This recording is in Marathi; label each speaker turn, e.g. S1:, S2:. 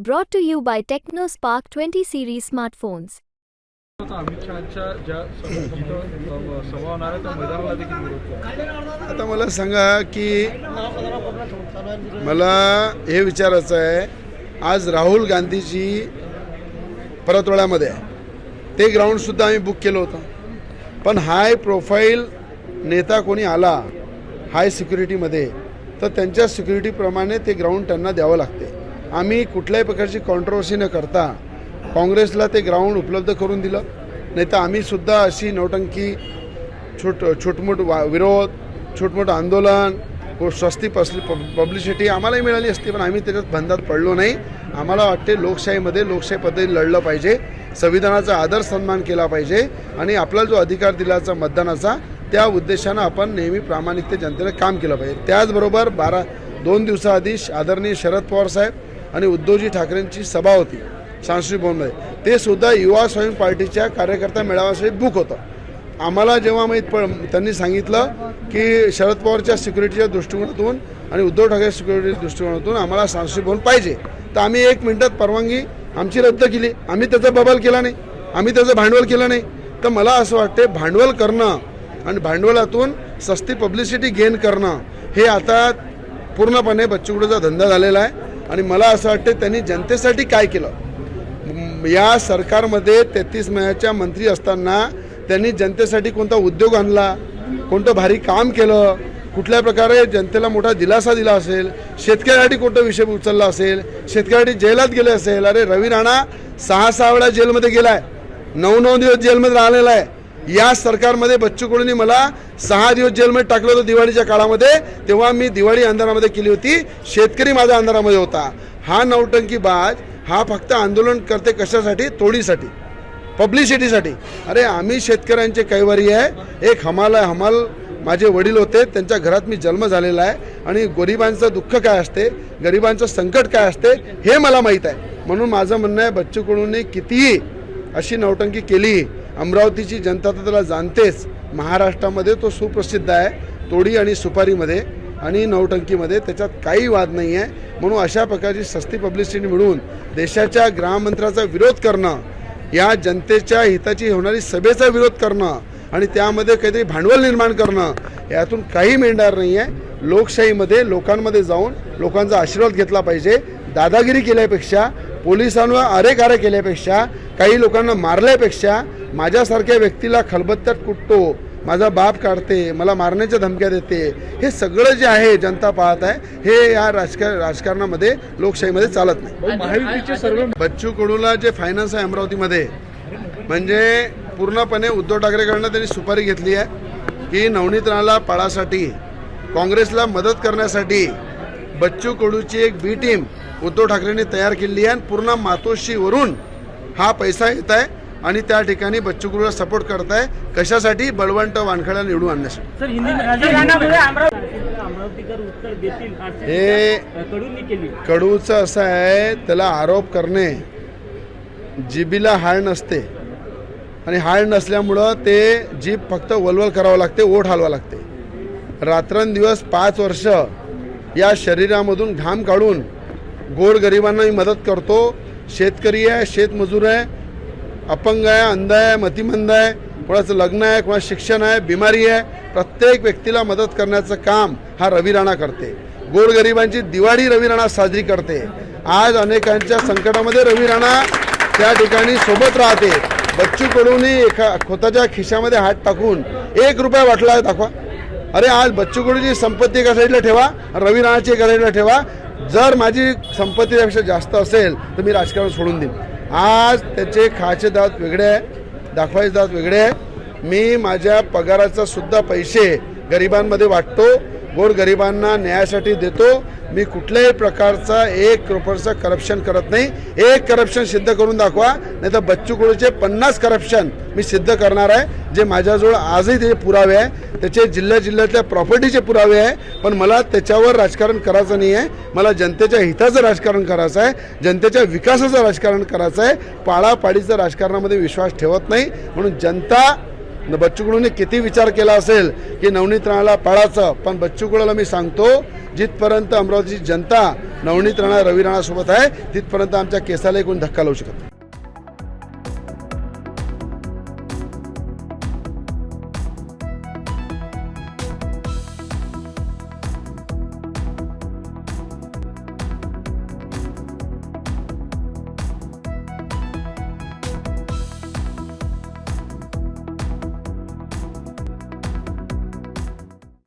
S1: Brought to you by TechnoSpark 20 series smartphones.
S2: आता अमित शहाच्या ज्या सभा- जिथं अ, सभा होणार आहे त्या मैदानाला देखील विरोध करा
S3: आता मला सांगा की मला हे विचारायचं आहे आज राहुल गांधीजी परतवाड्यामध्ये आहे. ते ग्राउंडसुद्धा आम्ही बुक केलं होतं. पण हाय प्रोफाईल नेता कोणी आला हाय सिक्युरिटीमध्ये तर त्यांच्या सिक्युरिटीप्रमाणे ते ग्राउंड त्यांना द्यावं लागते. आम्ही कुठल्याही प्रकारची कॉन्ट्रोवर्सी न करता काँग्रेसला ते ग्राउंड उपलब्ध करून दिलं. नाही तर आम्हीसुद्धा अशी नौटंकी छोट छोटमोट वा विरोध छोटमोठं आंदोलन व स्वस्ती पसली पब्लिसिटी आम्हालाही मिळाली असती पण आम्ही त्याच्यात बंधात पडलो नाही. आम्हाला वाटते लोकशाहीमध्ये लोकशाही पद्धतीने लढलं पाहिजे संविधानाचा आदर सन्मान केला पाहिजे आणि आपला जो अधिकार दिलाचा मतदानाचा त्या उद्देशानं आपण नेहमी प्रामाणिकते जनतेने काम केलं पाहिजे. त्याचबरोबर बारा दोन दिवसाआधी आदरणीय शरद पवार साहेब आणि उद्धवजी ठाकरेंची सभा होती सांस्कृतिक भवनमध्ये ते सुद्धा युवा स्वयं पार्टीच्या कार्यकर्ता मेळाव्यासाठी बुक होतं. आम्हाला जेव्हा माहीत पड त्यांनी सांगितलं की शरद पवारच्या सिक्युरिटीच्या दृष्टिकोनातून आणि उद्धव ठाकरे सिक्युरिटीच्या दृष्टिकोनातून आम्हाला सांस्कृतिक भवन पाहिजे. तर आम्ही एक मिनिटात परवानगी आमची रद्द केली. आम्ही त्याचा बबल केला नाही. आम्ही त्याचं भांडवल केलं नाही. तर मला असं वाटते भांडवल करणं आणि भांडवलातून सस्ती पब्लिसिटी गेन करणं हे आता पूर्णपणे बच्चूकडचा धंदा झालेला आहे. आणि मला असं वाटतं त्यांनी जनतेसाठी काय केलं? या सरकारमध्ये तेहतीस महिन्याच्या मंत्री असताना त्यांनी जनतेसाठी कोणता उद्योग आणला? कोणतं भारी काम केलं? कुठल्या प्रकारे जनतेला मोठा दिलासा दिला असेल? शेतकऱ्यासाठी कोणता विषय उचलला असेल? शेतकऱ्यासाठी जेलात गेले असेल? अरे रवी राणा सहा सहा वेळा जेलमध्ये गेलाय. नऊ नऊ दिवस जेलमध्ये राहिलेला आहे. या सरकारमध्ये बच्चू कडूंनी मला सहा दिवस जेलमध्ये टाकलं होतं दिवाळीच्या काळामध्ये. तेव्हा मी दिवाळी अंधारामध्ये केली होती. शेतकरी माझ्या अंधारामध्ये होता. हा नौटंकी बाज हा फक्त आंदोलन करते कशासाठी? तोडीसाठी. पब्लिसिटीसाठी. अरे आम्ही शेतकऱ्यांचे कैवारी आहे. एक हमाल आहे हमाल माझे वडील होते. त्यांच्या घरात मी जन्म झालेला आहे. आणि गरिबांचं दुःख काय असते? गरिबांचं संकट काय असते? हे मला माहीत आहे. म्हणून माझं म्हणणं आहे बच्चू कडूंनी कितीही अशी नौटंकी केली अमरावतीची जनता तर त्याला जाणतेच. महाराष्ट्रामध्ये तो सुप्रसिद्ध आहे. तोडी आणि सुपारीमध्ये आणि नवटंकीमध्ये त्याच्यात काही वाद नाही आहे म्हणून अशा प्रकारची सस्ती पब्लिसिटी मिळवून देशाच्या गृहमंत्र्याचा विरोध करणं या जनतेच्या हिताची होणारी सभेचा विरोध करणं आणि त्यामध्ये काहीतरी भांडवल निर्माण करणं यातून काही मिळणार नाही आहे लोकशाहीमध्ये लोकांमध्ये जाऊन लोकांचा आशीर्वाद घेतला पाहिजे. दादागिरी केल्यापेक्षा पोलिसांवर अरेकारे केल्यापेक्षा काही लोकांना मारल्यापेक्षा माझ्यासारख्या व्यक्तीला खलबत्त्यात कुटतो माझा बाप काढते मला मारण्याच्या धमक्या देते हे सगळं जे आहे जनता पाहत आहे हे या राजकार राजकारणामध्ये लोकशाहीमध्ये चालत नाही.
S2: महायुतीचे सर्व
S3: बच्चू कडूला जे फायनान्स आहे अमरावतीमध्ये म्हणजे पूर्णपणे उद्धव ठाकरेकडनं त्यांनी सुपारी घेतली आहे की नवनीत राणाला पाळासाठी काँग्रेसला मदत करण्यासाठी बच्चू कडूची एक बी टीम उद्धव ठाकरेंनी तयार केली आहे आणि पूर्ण मातोश्रीवरून हा पैसा येत आहे आणि त्या ठिकाणी बच्चू कडूला सपोर्ट करत आहे कशासाठी? बळवंत वानखड्या निवडून आणण्यासाठी. हे
S4: कडूंनी केली.
S3: कडूचं असं आहे त्याला आरोप करणे जिबीला हाळ नसते. आणि हाळ नसल्यामुळं ते जीभ फक्त वलवल करावं लागते ओठ हलवा लागते. रात्रंदिवस पाच वर्ष या शरीरामधून घाम काढून गोरगरिबांना मी मदत करतो. शेतकरी आहे शेतमजूर आहे अपंग आहे अंध आहे मतिमंद आहे कोणाचं लग्न आहे कोणाचं शिक्षण आहे बिमारी आहे प्रत्येक व्यक्तीला मदत करण्याचं काम हा रवी राणा करते. गोरगरिबांची दिवाळी रवी राणा साजरी करते. आज अनेकांच्या संकटामध्ये रवी राणा त्या ठिकाणी सोबत राहते. बच्चू कडूनी एका खोताच्या खिशामध्ये हात टाकून एक रुपया वाटला आहे दाखवा. अरे आज बच्चू कडूची संपत्ती एका साईडला ठेवा रवी राणाची एका साईडला ठेवा जर माझी संपत्ती त्यापेक्षा जास्त असेल तर मी राजकारण सोडून देईन. आज त्याचे खायचे दात वेगळे आहे दाखवायचे दात वेगळे आहे. मी माझ्या पगाराचा सुद्धा पैसे गरिबांमध्ये वाटतो. गोरगरिबांना न्यायासाठी देतो. मी कुठल्याही प्रकारचा एक रुपयाचं करप्शन करत नाही. एक करप्शन सिद्ध करून दाखवा. नाही तर बच्चू कडूचे पन्नास करप्शन मी सिद्ध करणार आहे. जे माझ्याजवळ आजही त्याचे पुरावे आहे. त्याचे जिल्ह्या जिल्ह्यातल्या प्रॉपर्टीचे पुरावे आहे. पण मला त्याच्यावर राजकारण करायचं नाही आहे. मला जनतेच्या हिताचं राजकारण करायचं आहे. जनतेच्या विकासाचं राजकारण करायचं आहे. पाळापाडीचं राजकारणामध्ये विश्वास ठेवत नाही. म्हणून जनता बच्चू कडूने किती विचार केला असेल की नवनीत राणाला पाळायचं? पण बच्चू कडूला मी सांगतो जिथपर्यंत अमरावतीची जनता नवनीत राणा रवी राणासोबत आहे तिथपर्यंत आमच्या केसाला एकूण धक्का लावू शकत